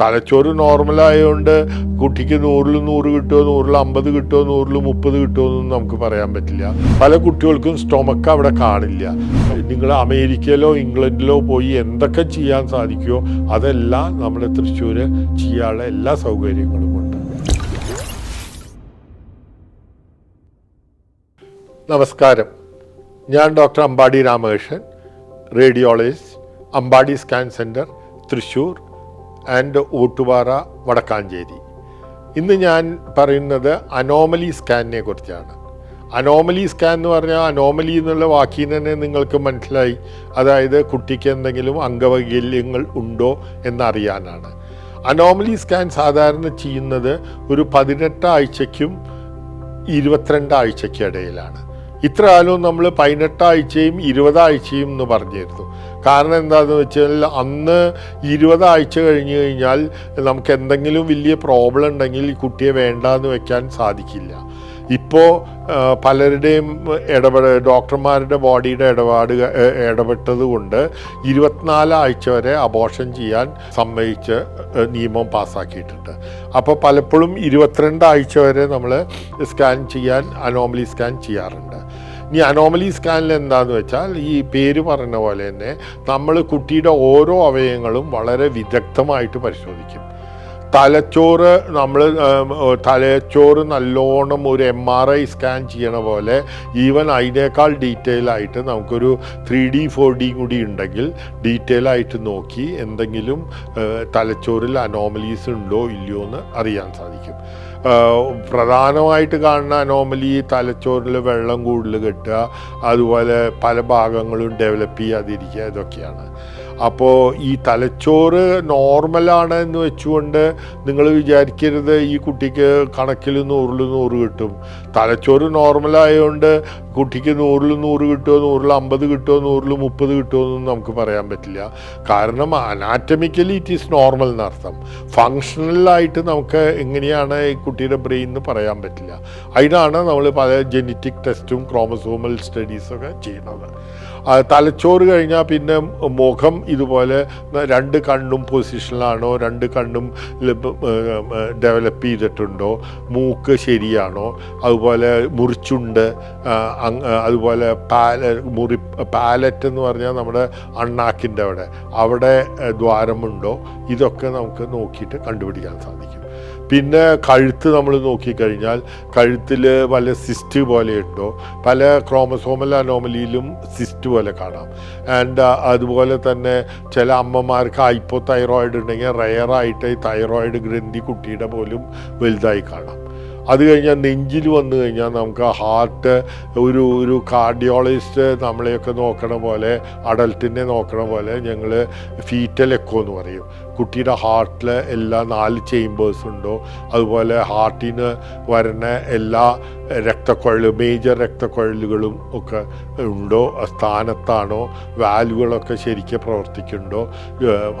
തലച്ചോറ് നോർമലായതുകൊണ്ട് കുട്ടിക്ക് നൂറിൽ നൂറ് കിട്ടുമോ നൂറിൽ അമ്പത് കിട്ടുമോ നൂറിൽ മുപ്പത് കിട്ടുമോ എന്നൊന്നും നമുക്ക് പറയാൻ പറ്റില്ല. പല കുട്ടികൾക്കും സ്റ്റൊമക്ക് അവിടെ കാണില്ല. നിങ്ങൾ അമേരിക്കയിലോ ഇംഗ്ലണ്ടിലോ പോയി എന്തൊക്കെ ചെയ്യാൻ സാധിക്കുമോ അതെല്ലാം നമ്മുടെ തൃശ്ശൂർ ചെയ്യാനുള്ള എല്ലാ സൗകര്യങ്ങളും ഉണ്ട്. നമസ്കാരം. ഞാൻ doctor Ambadi Ramakrishnan radiologist Ambadi scan centre Thrissur. And Oottupara Vadakkanchery ഇന്ന് ഞാൻ പറയുന്നത് അനോമലി സ്കാനിനെ കുറിച്ചാണ്. അനോമലി സ്കാൻ എന്ന് പറഞ്ഞാൽ അനോമലി എന്നുള്ള വാക്കിൽ തന്നെ നിങ്ങൾക്ക് മനസ്സിലായി. അതായത് കുട്ടിക്ക് എന്തെങ്കിലും അംഗവൈകല്യങ്ങൾ ഉണ്ടോ എന്നറിയാനാണ്. അനോമലി സ്കാൻ സാധാരണ ചെയ്യുന്നത് ഒരു പതിനെട്ട് ആഴ്ചയ്ക്കും ഇരുപത്തിരണ്ട് ആഴ്ചയ്ക്ക് ഇടയിലാണ്. ഇത്ര കാലവും നമ്മൾ പതിനെട്ടാഴ്ചയും ഇരുപതാഴ്ചയും എന്ന് പറഞ്ഞിരുന്നു. കാരണം എന്താണെന്ന് വെച്ചാൽ അന്ന് ഇരുപതാഴ്ച കഴിഞ്ഞ് കഴിഞ്ഞാൽ നമുക്ക് എന്തെങ്കിലും വലിയ പ്രോബ്ലം ഉണ്ടെങ്കിൽ ഈ കുട്ടിയെ വേണ്ടാന്ന് വെക്കാൻ സാധിക്കില്ല. ഇപ്പോൾ പലരുടെയും ഇടപെട ഡോക്ടർമാരുടെ ബോഡിയുടെ ഇടപാട് ഇടപെട്ടത് കൊണ്ട് ഇരുപത്തിനാല് ആഴ്ച വരെ അബോർഷൻ ചെയ്യാൻ സമ്മതിച്ച് നിയമം പാസ്സാക്കിയിട്ടുണ്ട്. അപ്പോൾ പലപ്പോഴും ഇരുപത്തിരണ്ട് ആഴ്ച വരെ നമ്മൾ സ്കാൻ ചെയ്യാൻ അനോമലി സ്കാൻ ചെയ്യാറുണ്ട്. ഇനി അനോമലി സ്കാനിൽ എന്താന്ന് വെച്ചാൽ ഈ പേര് പറഞ്ഞ പോലെ തന്നെ നമ്മൾ കുട്ടിയുടെ ഓരോ അവയവങ്ങളും വളരെ വിദഗ്ധമായിട്ട് പരിശോധിക്കും. തലച്ചോറ് നമ്മൾ തലച്ചോറ് നല്ലോണം ഒരു എം ആർ ഐ സ്കാൻ ചെയ്യണ പോലെ ഈവൻ അതിനേക്കാൾ ഡീറ്റെയിൽ ആയിട്ട് നമുക്കൊരു ത്രീ ഡി ഫോർ ഡി കൂടി ഉണ്ടെങ്കിൽ ഡീറ്റെയിൽ ആയിട്ട് നോക്കി എന്തെങ്കിലും തലച്ചോറിൽ അനോമലീസ് ഉണ്ടോ ഇല്ലയോ എന്ന് അറിയാൻ സാധിക്കും. പ്രധാനമായിട്ട് കാണുന്ന അനോമലി തലച്ചോറിൽ വെള്ളം കൂടുതൽ കെട്ടുക അതുപോലെ പല ഭാഗങ്ങളും ഡെവലപ്പ് ചെയ്യാതിരിക്കുക ഇതൊക്കെയാണ്. അപ്പോൾ ഈ തലച്ചോറ് നോർമലാണ് എന്ന് വെച്ചുകൊണ്ട് നിങ്ങൾ വിചാരിക്കരുത് ഈ കുട്ടിക്ക് കണക്കിൽ നൂറിൽ നൂറ് കിട്ടും. തലച്ചോറ് നോർമലായതുകൊണ്ട് കുട്ടിക്ക് നൂറിൽ നൂറ് കിട്ടുമോ നൂറിൽ അമ്പത് കിട്ടുമോ നൂറിൽ മുപ്പത് കിട്ടുമോ എന്നൊന്നും നമുക്ക് പറയാൻ പറ്റില്ല. കാരണം അനാറ്റമിക്കലി ഇറ്റ് ഈസ് നോർമൽ എന്നർത്ഥം ഫങ്ഷണലായിട്ട് നമുക്ക് എങ്ങനെയാണ് ഈ കുട്ടിയുടെ ബ്രെയിൻ എന്ന് പറയാൻ പറ്റില്ല. അതിനാണ് നമ്മൾ പല ജനറ്റിക് ടെസ്റ്റും ക്രോമസോമൽ സ്റ്റഡീസൊക്കെ ചെയ്യുന്നത്. തലച്ചോറ് കഴിഞ്ഞാൽ പിന്നെ മുഖം ഇതുപോലെ രണ്ട് കണ്ണും പൊസിഷനിലാണോ രണ്ട് കണ്ണും ഡെവലപ്പ് ചെയ്തിട്ടുണ്ടോ മൂക്ക് ശരിയാണോ അതുപോലെ മുറിച്ചുണ്ട് അതുപോലെ പാല മുറി പാലറ്റ് എന്ന് പറഞ്ഞാൽ നമ്മുടെ അണ്ണാക്കിന്റെ അവിടെ അവിടെ ദ്വാരമുണ്ടോ ഇതൊക്കെ നമുക്ക് നോക്കിയിട്ട് കണ്ടുപിടിക്കാൻ സാധിക്കും. പിന്നെ കഴുത്ത് നമ്മൾ നോക്കിക്കഴിഞ്ഞാൽ കഴുത്തിൽ പല സിസ്റ്റ് പോലെ ഉണ്ടോ? പല ക്രോമസോമൽ അനോമലിയിലും സിസ്റ്റ് പോലെ കാണാം. ആൻഡ് അതുപോലെ തന്നെ ചില അമ്മമാർക്ക് ഹൈപ്പോ തൈറോയിഡ് ഉണ്ടെങ്കിൽ റയറായിട്ട് തൈറോയിഡ് ഗ്രന്ഥി കുട്ടിയുടെ പോലും വലുതായി കാണാം. അത് കഴിഞ്ഞാൽ നെഞ്ചിൽ വന്നു കഴിഞ്ഞാൽ നമുക്ക് ഹാർട്ട് ഒരു ഒരു കാർഡിയോളജിസ്റ്റ് നമ്മളെയൊക്കെ നോക്കണ പോലെ അഡൽട്ടിനെ നോക്കണ പോലെ ഞങ്ങൾ ഫീറ്റൽ എക്കോ എന്ന് പറയും. കുട്ടിയുടെ ഹാർട്ടിൽ എല്ലാ നാല് ചേമ്പേഴ്സ് ഉണ്ടോ. അതുപോലെ ഹാർട്ടിന് വരുന്ന എല്ലാ രക്തക്കുഴൽ മേജർ രക്തക്കുഴലുകളും ഒക്കെ ഉണ്ടോ സ്ഥാനത്താണോ വാൽവുകളൊക്കെ ശരിക്കും പ്രവർത്തിക്കുന്നുണ്ടോ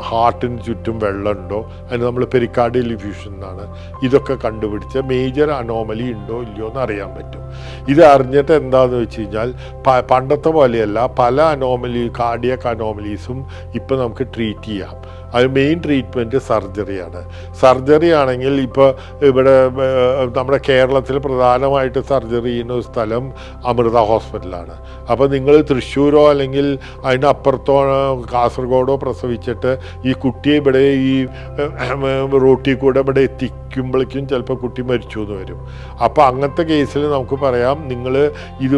ഹാർട്ടിന് ചുറ്റും വെള്ളമുണ്ടോ അതിന് നമ്മൾ പെരിക്കാർഡിയൽ ലിഫ്യൂഷൻ എന്നാണ്. ഇതൊക്കെ കണ്ടുപിടിച്ച് മേജർ അനോമലി ഉണ്ടോ ഇല്ലയോ എന്ന് അറിയാൻ പറ്റും. ഇത് അറിഞ്ഞിട്ട് എന്താണെന്ന് വെച്ച് കഴിഞ്ഞാൽ പണ്ടത്തെ പോലെയല്ല പല അനോമലി കാർഡിയക് അനോമലീസും ഇപ്പം നമുക്ക് ട്രീറ്റ് ചെയ്യാം. അത് മെയിൻ ട്രീറ്റ്മെന്റ് സർജറിയാണ് സർജറി ആണെങ്കിൽ ഇപ്പോൾ ഇവിടെ നമ്മുടെ കേരളത്തിൽ പ്രധാനമായിട്ട് സർജറി ചെയ്യുന്ന ഒരു സ്ഥലം അമൃത ഹോസ്പിറ്റലാണ് അപ്പോൾ നിങ്ങൾ തൃശ്ശൂരോ അല്ലെങ്കിൽ അതിനപ്പുറത്തോ കാസർഗോഡോ പ്രസവിച്ചിട്ട് ഈ കുട്ടിയെ ഇവിടെ ഈ റോട്ടിൽ കൂടെ ഇവിടെ എത്തിക്കുമ്പോഴേക്കും ചിലപ്പോൾ കുട്ടി മരിച്ചു എന്ന് വരും. അപ്പോൾ അങ്ങനത്തെ കേസിൽ നമുക്ക് പറയാം നിങ്ങൾ ഇത്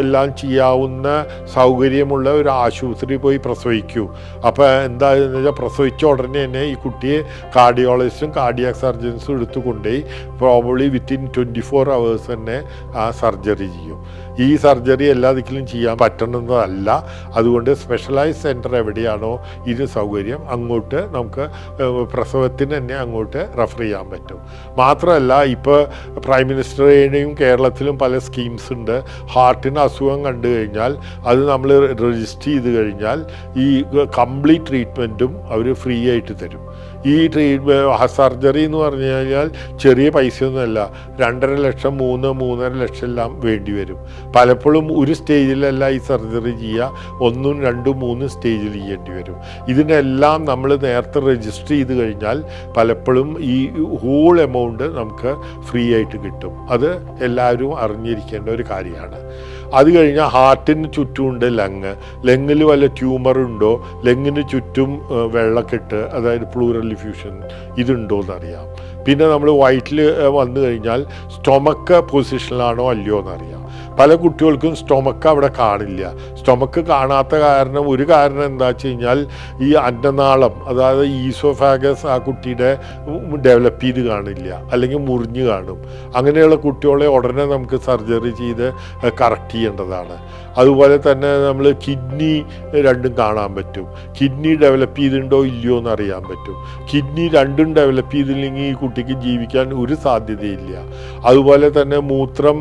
എല്ലാം ചെയ്യാവുന്ന സൗകര്യമുള്ള ഒരു ആശുപത്രി പോയി പ്രസവിക്കൂ. അപ്പോൾ എന്താണെന്ന് വെച്ചാൽ പ്രസവിച്ച ഉടനെ തന്നെ ഈ കുട്ടിയെ കാർഡിയോളജിസ്റ്റും കാർഡിയാക് സർജൻസും എടുത്തു കൊണ്ടുപോയി probably within twenty four hours തന്നെ ആ സർജറി ചെയ്യും. ഈ സർജറി എല്ലാ ദിക്കിലും ചെയ്യാൻ പറ്റുന്നതല്ല അതുകൊണ്ട് സ്പെഷ്യലൈസ് സെന്റർ എവിടെയാണോ ഇത് സൗകര്യം അങ്ങോട്ട് നമുക്ക് പ്രസവത്തിന് തന്നെ അങ്ങോട്ട് റെഫർ ചെയ്യാൻ പറ്റും. മാത്രമല്ല ഇപ്പോൾ പ്രൈം മിനിസ്റ്ററുടെയും കേരളത്തിലും പല സ്കീംസ് ഉണ്ട്. ഹാർട്ടിന് അസുഖം കണ്ടു കഴിഞ്ഞാൽ അത് നമ്മൾ രജിസ്റ്റർ ചെയ്ത് കഴിഞ്ഞാൽ ഈ കംപ്ലീറ്റ് ട്രീറ്റ്മെന്റും അവർ ഫ്രീ ആയിട്ട് തരും. ഈ ട്രീറ്റ് സർജറി എന്ന് പറഞ്ഞു കഴിഞ്ഞാൽ ചെറിയ പൈസയൊന്നുമല്ല. രണ്ടര ലക്ഷം മൂന്ന് മൂന്നര ലക്ഷം എല്ലാം വേണ്ടി വരും. പലപ്പോഴും ഒരു സ്റ്റേജിലല്ല ഈ സർജറി ചെയ്യുക. ഒന്നും രണ്ടും മൂന്നും സ്റ്റേജിൽ ചെയ്യേണ്ടി വരും. ഇതിനെല്ലാം നമ്മൾ നേരത്തെ രജിസ്റ്റർ ചെയ്ത് കഴിഞ്ഞാൽ പലപ്പോഴും ഈ ഹോൾ എമൗണ്ട് നമുക്ക് ഫ്രീ ആയിട്ട് കിട്ടും. അത് എല്ലാവരും അറിഞ്ഞിരിക്കേണ്ട ഒരു കാര്യമാണ്. അത് കഴിഞ്ഞാൽ ഹാർട്ടിന് ചുറ്റുമുണ്ട് ലങ്. ലങ്ങിൽ വല്ല ട്യൂമർ ഉണ്ടോ? ലങ്ങിന് ചുറ്റും വെള്ളക്കെട്ട് അതായത് പ്ലൂറൽ ഡിഫ്യൂഷൻ ഇതുണ്ടോ എന്നറിയാം. പിന്നെ നമ്മൾ വയറ്റിൽ വന്നു കഴിഞ്ഞാൽ സ്റ്റൊമക്ക് പൊസിഷനിലാണോ അല്ലയോ എന്നറിയാം. പല കുട്ടികൾക്കും സ്റ്റൊമക്ക് അവിടെ കാണില്ല. സ്റ്റൊമക്ക് കാണാത്ത കാരണം ഒരു കാരണം എന്താ വെച്ച് കഴിഞ്ഞാൽ ഈ അന്നനാളം അതായത് ഈസോഫാഗസ് ആ കുട്ടിയുടെ ഡെവലപ്പ് ചെയ്ത് കാണില്ല. അല്ലെങ്കിൽ മുറിഞ്ഞ് കാണും. അങ്ങനെയുള്ള കുട്ടികളെ ഉടനെ നമുക്ക് സർജറി ചെയ്ത് കറക്റ്റ് ചെയ്യേണ്ടതാണ്. അതുപോലെ തന്നെ നമ്മൾ കിഡ്നി രണ്ടും കാണാൻ പറ്റും. കിഡ്നി ഡെവലപ്പ് ചെയ്തിട്ടുണ്ടോ ഇല്ലയോ എന്ന് അറിയാൻ പറ്റും. കിഡ്നി രണ്ടും ഡെവലപ്പ് ചെയ്തില്ലെങ്കിൽ ഈ കുട്ടിക്ക് ജീവിക്കാൻ ഒരു സാധ്യതയില്ല. അതുപോലെ തന്നെ മൂത്രം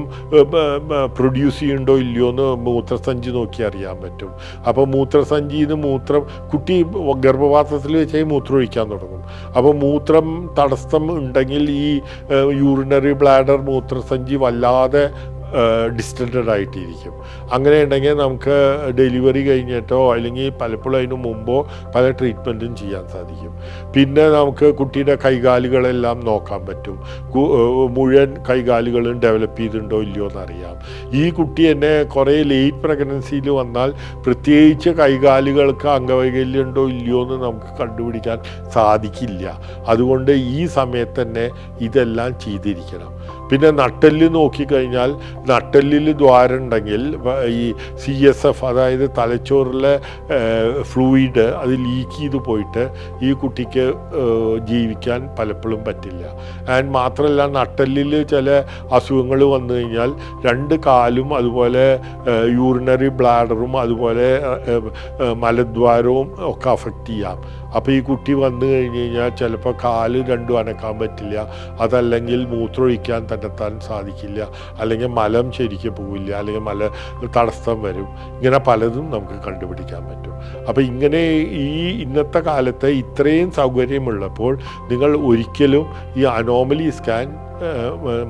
പ്രൊഡ്യൂസ് ചെയ്യുന്നുണ്ടോ ഇല്ലയോ എന്ന് മൂത്രസഞ്ചി നോക്കി അറിയാൻ പറ്റും. അപ്പോൾ മൂത്രസഞ്ചിയിൽ നിന്ന് മൂത്രം കുട്ടി ഗർഭപാത്രത്തിൽ വെച്ചാൽ മൂത്രം ഒഴിക്കാൻ തുടങ്ങും. അപ്പോൾ മൂത്രം തടസ്സം ഉണ്ടെങ്കിൽ ഈ യൂറിനറി ബ്ലാഡർ മൂത്രസഞ്ചി വല്ലാതെ ഡിസ്റ്റന്റഡ് ആയിട്ടിരിക്കും. അങ്ങനെ ഉണ്ടെങ്കിൽ നമുക്ക് ഡെലിവറി കഴിഞ്ഞിട്ടോ അല്ലെങ്കിൽ പലപ്പോഴും അതിന് മുമ്പോ പല ട്രീറ്റ്മെന്റും ചെയ്യാൻ സാധിക്കും. പിന്നെ നമുക്ക് കുട്ടിയുടെ കൈകാലുകളെല്ലാം നോക്കാൻ പറ്റും. മുഴുവൻ കൈകാലുകളും ഡെവലപ്പ് ചെയ്തിട്ടുണ്ടോ ഇല്ലയോ എന്നറിയാം. ഈ കുട്ടി എന്നെ കുറേ ലേറ്റ് പ്രഗ്നൻസിയിൽ വന്നാൽ പ്രത്യേകിച്ച് കൈകാലുകൾക്ക് അംഗവൈകല്യം ഉണ്ടോ ഇല്ലയോ എന്ന് നമുക്ക് കണ്ടുപിടിക്കാൻ സാധിക്കില്ല. അതുകൊണ്ട് ഈ സമയത്ത് തന്നെ ഇതെല്ലാം ചെയ്തിരിക്കണം. പിന്നെ നട്ടെല്ല് നോക്കിക്കഴിഞ്ഞാൽ നട്ടെല്ലിൽ ദ്വാരമുണ്ടെങ്കിൽ ഈ സി എസ് എഫ് അതായത് തലച്ചോറിലെ ഫ്ലൂയിഡ് അത് ലീക്ക് ചെയ്ത് പോയിട്ട് ഈ കുട്ടിക്ക് ജീവിക്കാൻ പലപ്പോഴും പറ്റില്ല. ആൻഡ് മാത്രമല്ല നട്ടെല്ലിൽ ചില അസുഖങ്ങൾ വന്നു കഴിഞ്ഞാൽ രണ്ട് കാലും അതുപോലെ യൂറിനറി ബ്ലാഡറും അതുപോലെ മലദ്വാരവും ഒക്കെ അഫക്റ്റ് ചെയ്യാം. അപ്പോൾ ഈ കുട്ടി വന്നു കഴിഞ്ഞ് കഴിഞ്ഞാൽ ചിലപ്പോൾ കാൽ രണ്ടും അനക്കാൻ പറ്റില്ല. അതല്ലെങ്കിൽ മൂത്രമൊഴിക്കാൻ തന്നെത്താൻ സാധിക്കില്ല. അല്ലെങ്കിൽ മലം ശരിക്ക് പോവില്ല. അല്ലെങ്കിൽ മല തടസ്സം വരും. ഇങ്ങനെ പലതും നമുക്ക് കണ്ടുപിടിക്കാൻ പറ്റും. അപ്പോൾ ഇങ്ങനെ ഈ ഇന്നത്തെ കാലത്ത് ഇത്രയും സൗകര്യമുള്ളപ്പോൾ നിങ്ങൾ ഒരിക്കലും ഈ അനോമലി സ്കാൻ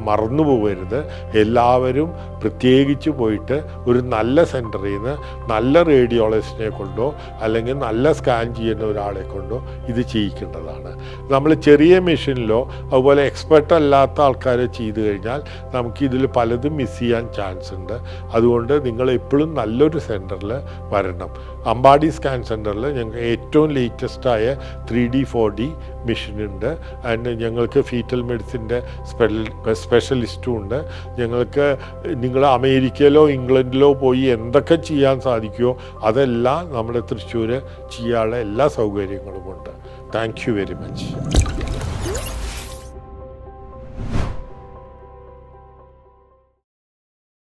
മറന്നു പോകരുത് എല്ലാവരും പ്രത്യേകിച്ച് പോയിട്ട് ഒരു നല്ല സെന്ററിൽ നിന്ന് നല്ല റേഡിയോളജിസ്റ്റിനെ കൊണ്ടോ അല്ലെങ്കിൽ നല്ല സ്കാൻ ചെയ്യുന്ന ഒരാളെ കൊണ്ടോ ഇത് ചെയ്യിക്കേണ്ടതാണ്. നമ്മൾ ചെറിയ മെഷീനിലോ അതുപോലെ എക്സ്പെർട്ട് അല്ലാത്ത ആൾക്കാരെ ചെയ്തു കഴിഞ്ഞാൽ നമുക്ക് ഇതിൽ പലതും മിസ് ചെയ്യാൻ ചാൻസ് ഉണ്ട്. അതുകൊണ്ട് നിങ്ങൾ എപ്പോഴും നല്ലൊരു സെന്ററിൽ വരണം. അമ്പാടി സ്കാൻ സെന്ററിൽ ഞങ്ങൾക്ക് ഏറ്റവും ലേറ്റസ്റ്റായ ത്രീ ഡി ഫോർ ഡി മെഷീനുണ്ട് ആൻഡ് ഞങ്ങൾക്ക് ഫീറ്റൽ മെഡിസിന്റെ സ്പെഷ്യലിസ്റ്റും ഉണ്ട്. ഞങ്ങൾക്ക് നിങ്ങൾ അമേരിക്കയിലോ ഇംഗ്ലണ്ടിലോ പോയി എന്തൊക്കെ ചെയ്യാൻ സാധിക്കുമോ അതെല്ലാം നമ്മുടെ തൃശ്ശൂർ ചെയ്യാനുള്ള എല്ലാ സൗകര്യങ്ങളുമുണ്ട്. Thank you very much